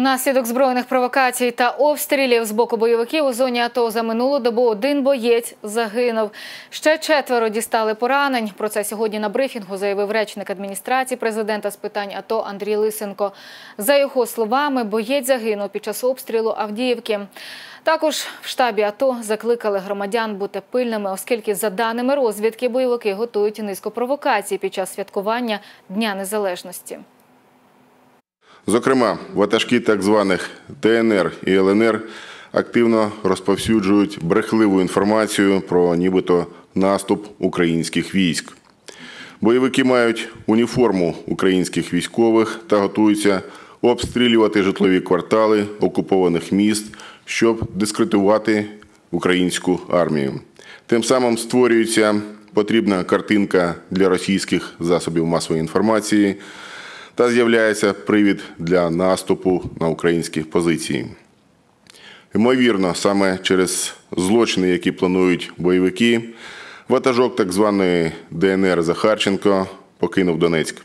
Наслідок збройних провокацій та обстрілів з боку бойовиків у зоні АТО за минулу добу один боєць загинув. Ще четверо дістали поранень. Про це сьогодні на брифінгу заявив речник адміністрації президента з питань АТО Андрій Лисенко. За його словами, боєць загинув під час обстрілу Авдіївки. Також в штабі АТО закликали громадян бути пильними, оскільки, за даними розвідки, бойовики готують низку провокацій під час святкування Дня Незалежності. Зокрема, ватажки так званих ТНР і ЛНР активно розповсюджують брехливу інформацію про нібито наступ українських військ. Бойовики мають уніформу українських військових та готуються обстрілювати житлові квартали окупованих міст, щоб дискредитувати українську армію. Тим самим створюється потрібна картинка для російських засобів масової інформації та з'являється привід для наступу на українські позиції. Ймовірно, саме через злочини, які планують бойовики, ватажок так званої ДНР Захарченко покинув Донецьк.